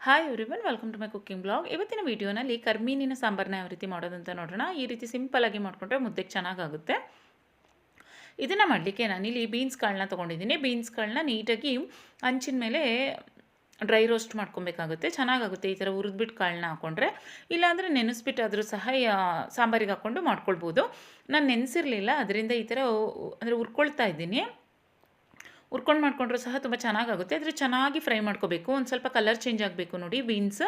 Hi everyone welcome to my cooking blog ಇವತ್ತಿನ ವೀಡಿಯೋನಲ್ಲಿ ಕರ್ಮೀನಿನ ಸಾಂಬಾರನ್ನ ಯಾವ ರೀತಿ ಮಾಡೋದಂತ ನೋಡೋಣ. ಈ ರೀತಿ ಸಿಂಪಲಾಗಿ ಮಾಡಿಕೊಂಡ್ರೆ ಮುದ್ದೆಗೆ ಚೆನ್ನಾಗಾಗುತ್ತೆ. ಇದನ್ನು ಮಾಡಲಿಕ್ಕೆ ನಾನಿಲ್ಲಿ ಬೀನ್ಸ್ ಕಾಳನ್ನ ತೊಗೊಂಡಿದ್ದೀನಿ. ಬೀನ್ಸ್ ಕಾಳನ್ನ ನೀಟಾಗಿ ಹಂಚಿನ ಮೇಲೆ ಡ್ರೈ ರೋಸ್ಟ್ ಮಾಡ್ಕೊಬೇಕಾಗುತ್ತೆ. ಚೆನ್ನಾಗುತ್ತೆ ಈ ಥರ ಹುರಿದ್ಬಿಟ್ಟು ಕಾಳನ್ನ ಹಾಕ್ಕೊಂಡ್ರೆ ಇಲ್ಲಾಂದರೆ ನೆನೆಸ್ಬಿಟ್ಟು ಆದರೂ ಸಹ ಸಾಂಬಾರಿಗೆ ಹಾಕ್ಕೊಂಡು ಮಾಡ್ಕೊಳ್ಬೋದು. ನಾನು ನೆನೆಸಿರಲಿಲ್ಲ, ಅದರಿಂದ ಈ ಥರ ಅಂದರೆ ಹುರ್ಕೊಳ್ತಾ ಇದ್ದೀನಿ. ಹುರ್ಕೊಂಡು ಮಾಡಿಕೊಂಡ್ರೂ ಸಹ ತುಂಬ ಚೆನ್ನಾಗಾಗುತ್ತೆ. ಆದರೆ ಚೆನ್ನಾಗಿ ಫ್ರೈ ಮಾಡ್ಕೋಬೇಕು. ಒಂದು ಸ್ವಲ್ಪ ಕಲರ್ ಚೇಂಜ್ ಆಗಬೇಕು ನೋಡಿ ಬೀನ್ಸ್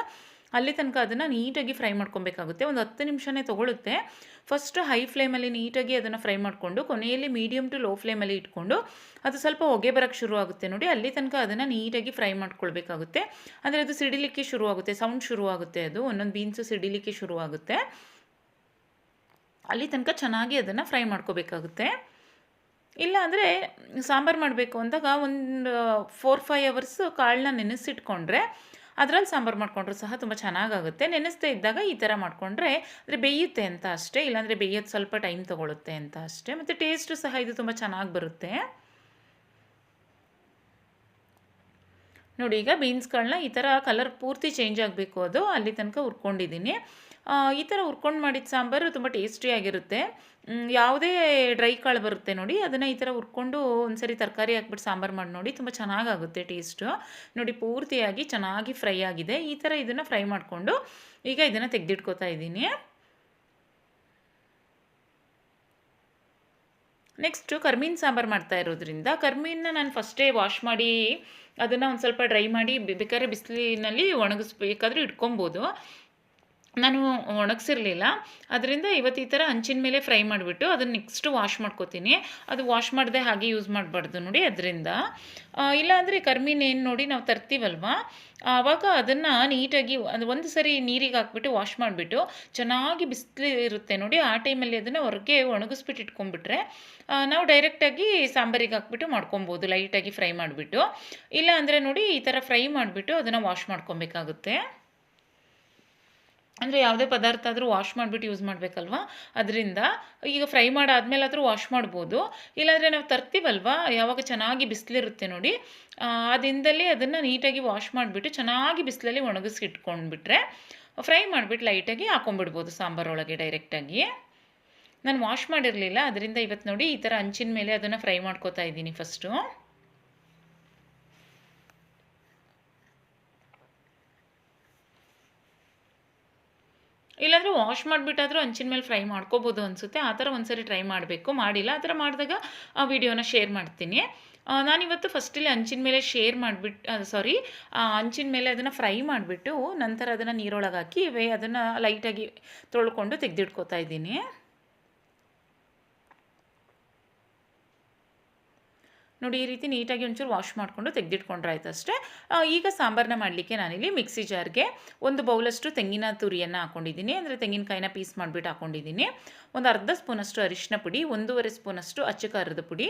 ಅಲ್ಲಿ ತನಕ ಅದನ್ನು ನೀಟಾಗಿ ಫ್ರೈ ಮಾಡ್ಕೊಬೇಕಾಗುತ್ತೆ. ಒಂದು ಹತ್ತು ನಿಮಿಷನೇ ತೊಗೊಳುತ್ತೆ. ಫಸ್ಟ್ ಹೈ ಫ್ಲೇಮಲ್ಲಿ ನೀಟಾಗಿ ಅದನ್ನು ಫ್ರೈ ಮಾಡಿಕೊಂಡು, ಕೊನೆಯಲ್ಲಿ ಮೀಡಿಯಮ್ ಟು ಲೋ ಫ್ಲೇಮಲ್ಲಿ ಇಟ್ಕೊಂಡು, ಅದು ಸ್ವಲ್ಪ ಹೊಗೆ ಬರೋಕ್ಕೆ ಶುರು ಆಗುತ್ತೆ ನೋಡಿ. ಅಲ್ಲಿ ತನಕ ಅದನ್ನು ನೀಟಾಗಿ ಫ್ರೈ ಮಾಡ್ಕೊಳ್ಬೇಕಾಗುತ್ತೆ. ಅಂದರೆ ಅದು ಸಿಡಿಲಿಕ್ಕೆ ಶುರು ಆಗುತ್ತೆ. ಸೌಂಡ್ ಶುರು ಆಗುತ್ತೆ ಅದು. ಒಂದೊಂದು ಬೀನ್ಸು ಸಿಡಿಲಿಕ್ಕೆ ಶುರು ಆಗುತ್ತೆ. ಅಲ್ಲಿ ತನಕ ಚೆನ್ನಾಗಿ ಅದನ್ನು ಫ್ರೈ ಮಾಡ್ಕೋಬೇಕಾಗುತ್ತೆ. ಇಲ್ಲ ಅಂದರೆ ಸಾಂಬಾರು ಮಾಡಬೇಕು ಅಂದಾಗ ಒಂದು ಫೋರ್ ಫೈವ್ ಅವರ್ಸ್ ಕಾಳನ್ನ ನೆನೆಸಿಟ್ಕೊಂಡ್ರೆ ಅದರಲ್ಲಿ ಸಾಂಬಾರು ಮಾಡಿಕೊಂಡ್ರು ಸಹ ತುಂಬ ಚೆನ್ನಾಗಾಗುತ್ತೆ. ನೆನೆಸ್ದೇ ಇದ್ದಾಗ ಈ ಥರ ಮಾಡಿಕೊಂಡ್ರೆ ಅಂದರೆ ಬೇಯುತ್ತೆ ಅಂತ ಅಷ್ಟೇ, ಇಲ್ಲಾಂದರೆ ಬೇಯೋದು ಸ್ವಲ್ಪ ಟೈಮ್ ತೊಗೊಳುತ್ತೆ ಅಂತ ಅಷ್ಟೇ, ಮತ್ತು ಟೇಸ್ಟು ಸಹ ಇದು ತುಂಬ ಚೆನ್ನಾಗಿ ಬರುತ್ತೆ. ನೋಡಿ, ಈಗ ಬೀನ್ಸ್ಗಳನ್ನ ಈ ಥರ ಕಲರ್ ಪೂರ್ತಿ ಚೇಂಜ್ ಆಗಬೇಕು ಅದು. ಅಲ್ಲಿ ತನಕ ಹುರ್ಕೊಂಡಿದ್ದೀನಿ. ಈ ಥರ ಹುರ್ಕೊಂಡು ಮಾಡಿದ ಸಾಂಬಾರು ತುಂಬ ಟೇಸ್ಟಿಯಾಗಿರುತ್ತೆ ಯಾವುದೇ ಡ್ರೈ ಕಾಳು ಬರುತ್ತೆ ನೋಡಿ, ಅದನ್ನು ಈ ಥರ ಹುರ್ಕೊಂಡು ಒಂದ್ಸರಿ ತರಕಾರಿ ಹಾಕ್ಬಿಟ್ಟು ಸಾಂಬಾರು ಮಾಡಿ ನೋಡಿ, ತುಂಬ ಚೆನ್ನಾಗಾಗುತ್ತೆ ಟೇಸ್ಟು ನೋಡಿ, ಪೂರ್ತಿಯಾಗಿ ಚೆನ್ನಾಗಿ ಫ್ರೈ ಆಗಿದೆ. ಈ ಥರ ಇದನ್ನು ಫ್ರೈ ಮಾಡಿಕೊಂಡು ಈಗ ಇದನ್ನು ತೆಗೆದಿಟ್ಕೋತಾ ಇದ್ದೀನಿ. ನೆಕ್ಸ್ಟು ಕರ್ಮೀನ್ ಸಾಂಬಾರು ಮಾಡ್ತಾ ಇರೋದ್ರಿಂದ ಕರ್ಮೀನ ನಾನು ಫಸ್ಟೇ ವಾಶ್ ಮಾಡಿ ಅದನ್ನು ಒಂದು ಸ್ವಲ್ಪ ಡ್ರೈ ಮಾಡಿ ಬೇಕಾದ್ರೆ ಬಿಸಿಲಿನಲ್ಲಿ ಒಣಗಿಸ್ಬೇಕಾದ್ರೂ ಇಟ್ಕೊಬೋದು. ನಾನು ಒಣಗಿಸಿರ್ಲಿಲ್ಲ. ಅದರಿಂದ ಇವತ್ತು ಈ ಥರ ಹಂಚಿನ ಮೇಲೆ ಫ್ರೈ ಮಾಡಿಬಿಟ್ಟು ಅದನ್ನು ನೆಕ್ಸ್ಟ್ ವಾಶ್ ಮಾಡ್ಕೋತೀನಿ. ಅದು ವಾಶ್ ಮಾಡದೆ ಹಾಗೆ ಯೂಸ್ ಮಾಡಬಾರ್ದು ನೋಡಿ ಅದರಿಂದ. ಇಲ್ಲಾಂದರೆ ಕರ್ಮೀನ್ ಏನು ನೋಡಿ ನಾವು ತರ್ತೀವಲ್ವ? ಆವಾಗ ಅದನ್ನು ನೀಟಾಗಿ ಅದು ಒಂದು ಸರಿ ನೀರಿಗೆ ಹಾಕ್ಬಿಟ್ಟು ವಾಶ್ ಮಾಡಿಬಿಟ್ಟು ಚೆನ್ನಾಗಿ ಬಿಸಿಲು ಇರುತ್ತೆ ನೋಡಿ, ಆ ಟೈಮಲ್ಲಿ ಅದನ್ನು ಹೊರಗೆ ಒಣಗಿಸ್ಬಿಟ್ಟು ಇಟ್ಕೊಂಡ್ಬಿಟ್ರೆ ನಾವು ಡೈರೆಕ್ಟಾಗಿ ಸಾಂಬಾರಿಗೆ ಹಾಕ್ಬಿಟ್ಟು ಮಾಡ್ಕೊಬೋದು ಲೈಟಾಗಿ ಫ್ರೈ ಮಾಡಿಬಿಟ್ಟು. ಇಲ್ಲ ಅಂದರೆ ನೋಡಿ ಈ ಥರ ಫ್ರೈ ಮಾಡಿಬಿಟ್ಟು ಅದನ್ನು ವಾಶ್ ಮಾಡ್ಕೊಬೇಕಾಗುತ್ತೆ. ಅಂದರೆ ಯಾವುದೇ ಪದಾರ್ಥ ಆದರೂ ವಾಶ್ ಮಾಡಿಬಿಟ್ಟು ಯೂಸ್ ಮಾಡಬೇಕಲ್ವಾ? ಅದರಿಂದ ಈಗ ಫ್ರೈ ಮಾಡಾದ್ಮೇಲಾದರೂ ವಾಶ್ ಮಾಡ್ಬೋದು. ಇಲ್ಲಾಂದರೆ ನಾವು ತರ್ತೀವಲ್ವಾ? ಯಾವಾಗ ಚೆನ್ನಾಗಿ ಬಿಸಿಲಿರುತ್ತೆ ನೋಡಿ. ದಿನದಲ್ಲಿ ಅದನ್ನು ನೀಟಾಗಿ ವಾಶ್ ಮಾಡಿಬಿಟ್ಟು ಚೆನ್ನಾಗಿ ಬಿಸಿಲಲ್ಲಿ ಒಣಗಿಸಿ ಇಟ್ಕೊಂಡ್ಬಿಟ್ರೆ ಫ್ರೈ ಮಾಡಿಬಿಟ್ಟು ಲೈಟಾಗಿ ಹಾಕೊಂಡ್ಬಿಡ್ಬೋದು ಸಾಂಬಾರೊಳಗೆ ಡೈರೆಕ್ಟಾಗಿ ನಾನು ವಾಶ್ ಮಾಡಿರಲಿಲ್ಲ, ಅದರಿಂದ ಇವತ್ತು ನೋಡಿ ಈ ಥರ ಹಂಚಿನ ಮೇಲೆ ಅದನ್ನು ಫ್ರೈ ಮಾಡ್ಕೋತಾ ಇದ್ದೀನಿ ಫಸ್ಟು ಇಲ್ಲಾಂದರೆ ವಾಶ್ ಮಾಡಿಬಿಟ್ಟಾದರೂ ಹಂಚಿನ ಮೇಲೆ ಫ್ರೈ ಮಾಡ್ಕೋಬೋದು ಅನಿಸುತ್ತೆ. ಆ ಥರ ಒಂದ್ಸರಿ ಟ್ರೈ ಮಾಡಬೇಕು. ಮಾಡಿಲ್ಲ, ಆ ಥರ ಮಾಡಿದಾಗ ಆ ವಿಡಿಯೋನ ಶೇರ್ ಮಾಡ್ತೀನಿ. ನಾನಿವತ್ತು ಫಸ್ಟಲ್ಲಿ ಹಂಚಿನ ಮೇಲೆ ಶೇರ್ ಮಾಡಿಬಿಟ್ಟು ಸಾರಿ ಹಂಚಿನ ಮೇಲೆ ಅದನ್ನು ಫ್ರೈ ಮಾಡಿಬಿಟ್ಟು ನಂತರ ಅದನ್ನು ನೀರೊಳಗೆ ಹಾಕಿ ವೇ, ಅದನ್ನು ಲೈಟಾಗಿ ತೊಳ್ಕೊಂಡು ತೆಗೆದಿಟ್ಕೋತಾ ಇದ್ದೀನಿ. ನೋಡಿ, ಈ ರೀತಿ ನೀಟಾಗಿ ಒಂಚೂರು ವಾಶ್ ಮಾಡಿಕೊಂಡು ತೆಗೆದಿಟ್ಕೊಂಡ್ರೆ ಆಯ್ತು ಅಷ್ಟೇ ಈಗ ಸಾಂಬಾರನ್ನ ಮಾಡಲಿಕ್ಕೆ ನಾನಿಲ್ಲಿ ಮಿಕ್ಸಿ ಜಾರ್ಗೆ ಒಂದು ಬೌಲಷ್ಟು ತೆಂಗಿನ ತುರಿಯನ್ನು ಹಾಕೊಂಡಿದ್ದೀನಿ. ಅಂದರೆ ತೆಂಗಿನಕಾಯಿನ ಪೀಸ್ ಮಾಡಿಬಿಟ್ಟು ಹಾಕೊಂಡಿದ್ದೀನಿ. ಒಂದು ಅರ್ಧ ಸ್ಪೂನಷ್ಟು ಅರಿಶಿನ ಪುಡಿ, ಒಂದೂವರೆ ಸ್ಪೂನಷ್ಟು ಅಚ್ಚ ಖಾರದ ಪುಡಿ,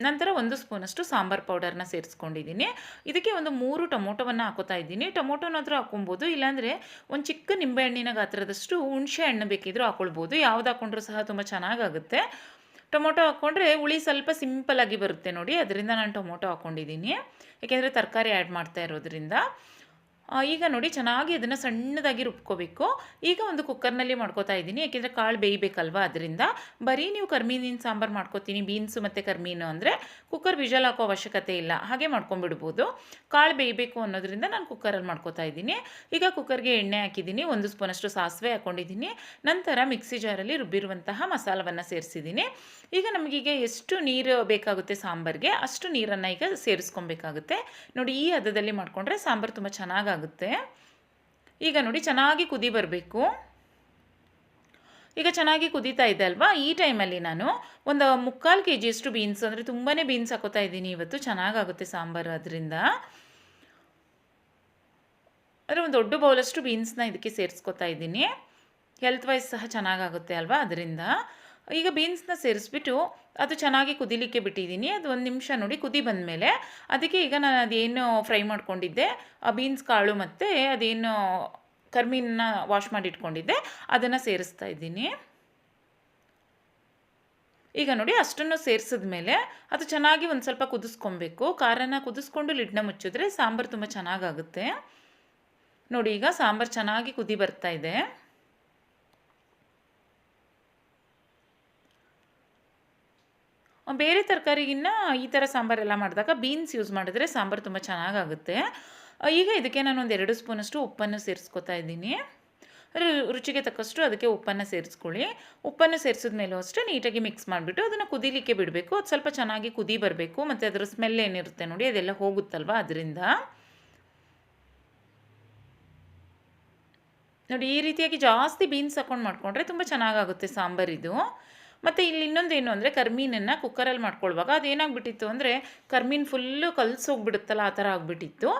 ನಂತರ ಒಂದು ಸ್ಪೂನಷ್ಟು ಸಾಂಬಾರ್ ಪೌಡರ್ನ ಸೇರಿಸ್ಕೊಂಡಿದ್ದೀನಿ. ಇದಕ್ಕೆ ಒಂದು ಮೂರು ಟೊಮೊಟೊವನ್ನು ಹಾಕೋತಾ ಇದ್ದೀನಿ. ಟೊಮೊಟೊನಾದರೂ ಹಾಕೊಬೋದು ಇಲ್ಲಾಂದರೆ ಒಂದು ಚಿಕ್ಕ ನಿಂಬೆಹಣ್ಣಿನ ಗಾತ್ರದಷ್ಟು ಹುಣಸೆ ಹಣ್ಣು ಬೇಕಿದ್ರೂ ಹಾಕೊಳ್ಬೋದು. ಯಾವ್ದು ಹಾಕೊಂಡ್ರೂ ಸಹ ತುಂಬ ಚೆನ್ನಾಗಾಗುತ್ತೆ. ಟೊಮೊಟೊ ಹಾಕ್ಕೊಂಡ್ರೆ ಹುಳಿ ಸ್ವಲ್ಪ ಸಿಂಪಲ್ಲಾಗಿ ಬರುತ್ತೆ ನೋಡಿ. ಅದರಿಂದ ನಾನು ಟೊಮೊಟೊ ಹಾಕ್ಕೊಂಡಿದ್ದೀನಿ ಏಕೆಂದರೆ ತರಕಾರಿ ಆ್ಯಡ್ ಮಾಡ್ತಾ ಇರೋದ್ರಿಂದ. ಈಗ ನೋಡಿ ಚೆನ್ನಾಗಿ ಅದನ್ನು ಸಣ್ಣದಾಗಿ ರುಬ್ಕೋಬೇಕು. ಈಗ ಒಂದು ಕುಕ್ಕರ್ನಲ್ಲಿ ಮಾಡ್ಕೋತಾ ಇದ್ದೀನಿ. ಯಾಕೆಂದರೆ ಕಾಳು ಬೇಯಬೇಕಲ್ವ? ಅದರಿಂದ ಬರೀ ನೀವು ಕರ್ಮೀನಿನ ಸಾಂಬಾರು ಮಾಡ್ಕೋತೀನಿ, ಬೀನ್ಸು ಮತ್ತು ಕರ್ಮೀನು ಅಂದರೆ ಕುಕ್ಕರ್ ವಿಜಲ್ ಹಾಕೋ ಅವಶ್ಯಕತೆ ಇಲ್ಲ. ಹಾಗೆ ಮಾಡ್ಕೊಂಬಿಡ್ಬೋದು ಕಾಳು ಬೇಯಬೇಕು ಅನ್ನೋದ್ರಿಂದ ನಾನು ಕುಕ್ಕರಲ್ಲಿ ಮಾಡ್ಕೋತಾ ಇದ್ದೀನಿ. ಈಗ ಕುಕ್ಕರ್ಗೆ ಎಣ್ಣೆ ಹಾಕಿದ್ದೀನಿ. ಒಂದು ಸ್ಪೂನಷ್ಟು ಸಾಸಿವೆ ಹಾಕ್ಕೊಂಡಿದ್ದೀನಿ ನಂತರ ಮಿಕ್ಸಿ ಜಾರಲ್ಲಿ ರುಬ್ಬಿರುವಂತಹ ಮಸಾಲವನ್ನು ಸೇರಿಸಿದ್ದೀನಿ. ಈಗ ನಮಗೀಗ ಎಷ್ಟು ನೀರು ಬೇಕಾಗುತ್ತೆ ಸಾಂಬಾರಿಗೆ ಅಷ್ಟು ನೀರನ್ನು ಈಗ ಸೇರಿಸ್ಕೊಬೇಕಾಗುತ್ತೆ. ನೋಡಿ ಈ ಹದದಲ್ಲಿ ಮಾಡಿಕೊಂಡ್ರೆ ಸಾಂಬಾರು ತುಂಬ ಚೆನ್ನಾಗಾಗುತ್ತೆ ಈಗ ನೋಡಿ, ಚೆನ್ನಾಗಿ ಕುದಿ ಬರಬೇಕು. ಈಗ ಚೆನ್ನಾಗಿ ಕುದೀತಾ ಇದೆ ಅಲ್ವಾ? ಈ ಟೈಮಲ್ಲಿ ನಾನು ಒಂದು ಮುಕ್ಕಾಲು ಕೆ ಜಿಯಷ್ಟು ಬೀನ್ಸ್ ಅಂದರೆ ತುಂಬಾ ಬೀನ್ಸ್ ಹಾಕೋತಾ ಇದ್ದೀನಿ ಇವತ್ತು. ಚೆನ್ನಾಗಾಗುತ್ತೆ ಸಾಂಬಾರು ಅದರಿಂದ ಅಂದರೆ ಒಂದು ದೊಡ್ಡ ಬೌಲಷ್ಟು ಬೀನ್ಸ್ನ ಇದಕ್ಕೆ ಸೇರಿಸ್ಕೊತಾ ಇದ್ದೀನಿ. ಹೆಲ್ತ್ ವೈಸ್ ಸಹ ಚೆನ್ನಾಗಾಗುತ್ತೆ ಅಲ್ವಾ? ಅದರಿಂದ ಈಗ ಬೀನ್ಸ್ನ ಸೇರಿಸ್ಬಿಟ್ಟು ಅದು ಚೆನ್ನಾಗಿ ಕುದಿಲಿಕ್ಕೆ ಬಿಟ್ಟಿದ್ದೀನಿ. ಅದು ಒಂದು ನಿಮಿಷ ನೋಡಿ ಕುದಿ ಬಂದಮೇಲೆ ಅದಕ್ಕೆ ಈಗ ನಾನು ಅದೇನು ಫ್ರೈ ಮಾಡ್ಕೊಂಡಿದ್ದೆ. ಆ ಬೀನ್ಸ್ ಕಾಳು ಮತ್ತು ಅದೇನು ಕರ್ಮೀನ ವಾಶ್ ಮಾಡಿ ಇಟ್ಕೊಂಡಿದ್ದೆ ಅದನ್ನು ಸೇರಿಸ್ತಾ ಇದ್ದೀನಿ. ಈಗ ನೋಡಿ ಅಷ್ಟನ್ನು ಸೇರಿಸಿದ ಮೇಲೆ ಅದು ಚೆನ್ನಾಗಿ ಒಂದು ಸ್ವಲ್ಪ ಕುದಿಸ್ಕೊಬೇಕು. ಖಾರನ ಕುದಿಸ್ಕೊಂಡು ಲಿಡ್ನ ಮುಚ್ಚಿದ್ರೆ ಸಾಂಬಾರು ತುಂಬ ಚೆನ್ನಾಗಾಗುತ್ತೆ. ನೋಡಿ ಈಗ ಸಾಂಬಾರು ಚೆನ್ನಾಗಿ ಕುದಿ ಬರ್ತಾ ಇದೆ. ಬೇರೆ ತರಕಾರಿಗಿನ್ನ ಈ ಥರ ಸಾಂಬಾರೆಲ್ಲ ಮಾಡಿದಾಗ ಬೀನ್ಸ್ ಯೂಸ್ ಮಾಡಿದ್ರೆ ಸಾಂಬಾರು ತುಂಬ ಚೆನ್ನಾಗಾಗುತ್ತೆ. ಈಗ ಇದಕ್ಕೆ ನಾನು ಒಂದು ಎರಡು ಸ್ಪೂನಷ್ಟು ಉಪ್ಪನ್ನು ಸೇರಿಸ್ಕೊತಾ ಇದ್ದೀನಿ. ರುಚಿಗೆ ತಕ್ಕಷ್ಟು ಅದಕ್ಕೆ ಉಪ್ಪನ್ನು ಸೇರಿಸ್ಕೊಳ್ಳಿ. ಉಪ್ಪನ್ನು ಸೇರಿಸಿದ ಮೇಲೂ ಅಷ್ಟೇ ನೀಟಾಗಿ ಮಿಕ್ಸ್ ಮಾಡಿಬಿಟ್ಟು ಅದನ್ನು ಕುದಿಲಿಕ್ಕೆ ಬಿಡಬೇಕು. ಅದು ಸ್ವಲ್ಪ ಚೆನ್ನಾಗಿ ಕುದಿ ಬರಬೇಕು. ಮತ್ತು ಅದರ ಸ್ಮೆಲ್ ಏನಿರುತ್ತೆ ನೋಡಿ, ಅದೆಲ್ಲ ಹೋಗುತ್ತಲ್ವ ಅದರಿಂದ. ನೋಡಿ, ಈ ರೀತಿಯಾಗಿ ಜಾಸ್ತಿ ಬೀನ್ಸ್ ಹಾಕೊಂಡು ಮಾಡಿಕೊಂಡ್ರೆ ತುಂಬ ಚೆನ್ನಾಗಾಗುತ್ತೆ ಸಾಂಬಾರಿದು ಮತ್ತು ಇಲ್ಲಿ ಇನ್ನೊಂದೇನು ಅಂದರೆ ಕರ್ಮೀನನ್ನು ಕುಕ್ಕರಲ್ಲಿ ಮಾಡ್ಕೊಳ್ವಾಗ ಅದೇನಾಗ್ಬಿಟ್ಟಿತ್ತು ಅಂದರೆ ಕರ್ಮೀನ್ ಫುಲ್ಲು ಕಲ್ಸೋಗ್ಬಿಡುತ್ತಲ್ಲ ಆ ಥರ ಆಗಿಬಿಟ್ಟಿತ್ತು.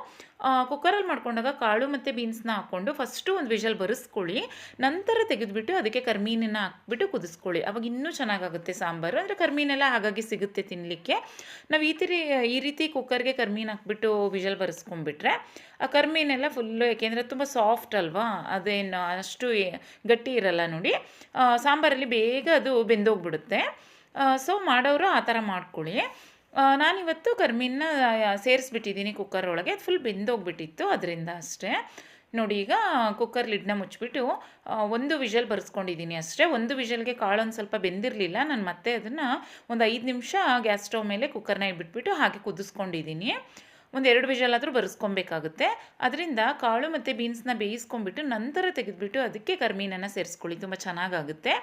ಕುಕ್ಕರಲ್ಲಿ ಮಾಡ್ಕೊಂಡಾಗ ಕಾಳು ಮತ್ತು ಬೀನ್ಸ್ನ ಹಾಕ್ಕೊಂಡು ಫಸ್ಟು ಒಂದು ವಿಷಲ್ ಬರೆಸ್ಕೊಳ್ಳಿ. ನಂತರ ತೆಗೆದುಬಿಟ್ಟು ಅದಕ್ಕೆ ಕರ್ಮೀನನ್ನು ಹಾಕ್ಬಿಟ್ಟು ಕುದಿಸ್ಕೊಳ್ಳಿ. ಅವಾಗ ಇನ್ನೂ ಚೆನ್ನಾಗಾಗುತ್ತೆ ಸಾಂಬಾರು. ಅಂದರೆ ಕರ್ಮೀನೆಲ್ಲ ಹಾಗಾಗಿ ಸಿಗುತ್ತೆ ತಿನ್ನಲಿಕ್ಕೆ ನಾವು ಈ ತಿರಿ, ಈ ರೀತಿ ಕುಕ್ಕರ್ಗೆ ಕರ್ಮೀನ್ ಹಾಕ್ಬಿಟ್ಟು ವಿಷಲ್ ಬರೆಸ್ಕೊಂಡ್ಬಿಟ್ರೆ ಆ ಕರ್ಮೀನೆಲ್ಲ ಫುಲ್ಲು ಯಾಕೆಂದರೆ ತುಂಬ ಸಾಫ್ಟ್ ಅಲ್ವಾ? ಅದೇನು, ಅಷ್ಟು ಗಟ್ಟಿ ಇರಲ್ಲ ನೋಡಿ. ಸಾಂಬಾರಲ್ಲಿ ಬೇಗ ಅದು ಬೆಂದೋಗ್ಬಿಡುತ್ತೆ. ಸೊ ಮಾಡೋರು ಆ ಥರ ಮಾಡ್ಕೊಳ್ಳಿ. ನಾನಿವತ್ತು ಕರ್ಮೀನ ಸೇರಿಸ್ಬಿಟ್ಟಿದ್ದೀನಿ ಕುಕ್ಕರ್ ಒಳಗೆ. ಅದು ಫುಲ್ ಬೆಂದೋಗ್ಬಿಟ್ಟಿತ್ತು ಅದರಿಂದ ಅಷ್ಟೇ. ನೋಡಿ, ಈಗ ಕುಕ್ಕರ್ ಲಿಡ್ನ ಮುಚ್ಚಿಬಿಟ್ಟು ಒಂದು ವಿಷಲ್ ಬರೆಸ್ಕೊಂಡಿದ್ದೀನಿ ಅಷ್ಟೇ. ಒಂದು ವಿಷಲ್ಗೆ ಕಾಳೊಂದು ಸ್ವಲ್ಪ ಬೆಂದಿರಲಿಲ್ಲ. ನಾನು ಮತ್ತೆ ಅದನ್ನು ಒಂದು ಐದು ನಿಮಿಷ ಗ್ಯಾಸ್ ಸ್ಟವ್ ಮೇಲೆ ಕುಕ್ಕರ್ನ ಇಟ್ಬಿಟ್ಬಿಟ್ಟು ಹಾಗೆ ಕುದಿಸ್ಕೊಂಡಿದ್ದೀನಿ. ಒಂದು ಎರಡು ವಿಷಲ್ ಆದರೂ ಬರೆಸ್ಕೊಬೇಕಾಗುತ್ತೆ. ಅದರಿಂದ ಕಾಳು ಮತ್ತು ಬೀನ್ಸ್ನ ಬೇಯಿಸ್ಕೊಂಡ್ಬಿಟ್ಟು ನಂತರ ತೆಗೆದುಬಿಟ್ಟು ಅದಕ್ಕೆ ಕರ್ಮೀನನ್ನು ಸೇರಿಸ್ಕೊಳ್ಳಿ. ತುಂಬ ಚೆನ್ನಾಗಾಗುತ್ತೆ.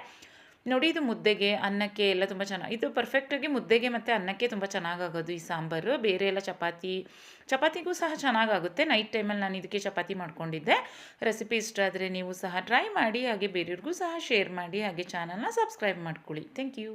ನೋಡಿ ಇದು ಮುದ್ದೆಗೆ, ಅನ್ನಕ್ಕೆ ಎಲ್ಲ ತುಂಬ ಚೆನ್ನಾಗಿ, ಇದು ಪರ್ಫೆಕ್ಟಾಗಿ ಮುದ್ದೆಗೆ ಮತ್ತು ಅನ್ನಕ್ಕೆ ತುಂಬ ಚೆನ್ನಾಗಾಗೋದು ಈ ಸಾಂಬಾರು. ಬೇರೆ ಎಲ್ಲ ಚಪಾತಿ, ಚಪಾತಿಗೂ ಸಹ ಚೆನ್ನಾಗಾಗುತ್ತೆ. ನೈಟ್ ಟೈಮಲ್ಲಿ ನಾನು ಇದಕ್ಕೆ ಚಪಾತಿ ಮಾಡ್ಕೊಂಡಿದ್ದೆ. ರೆಸಿಪಿ ಇಷ್ಟ ಆದರೆ ನೀವು ಸಹ ಟ್ರೈ ಮಾಡಿ, ಹಾಗೆ ಬೇರೆಯವ್ರಿಗೂ ಸಹ ಶೇರ್ ಮಾಡಿ, ಹಾಗೆ ಚಾನಲ್ನ ಸಬ್ಸ್ಕ್ರೈಬ್ ಮಾಡ್ಕೊಳ್ಳಿ. Thank you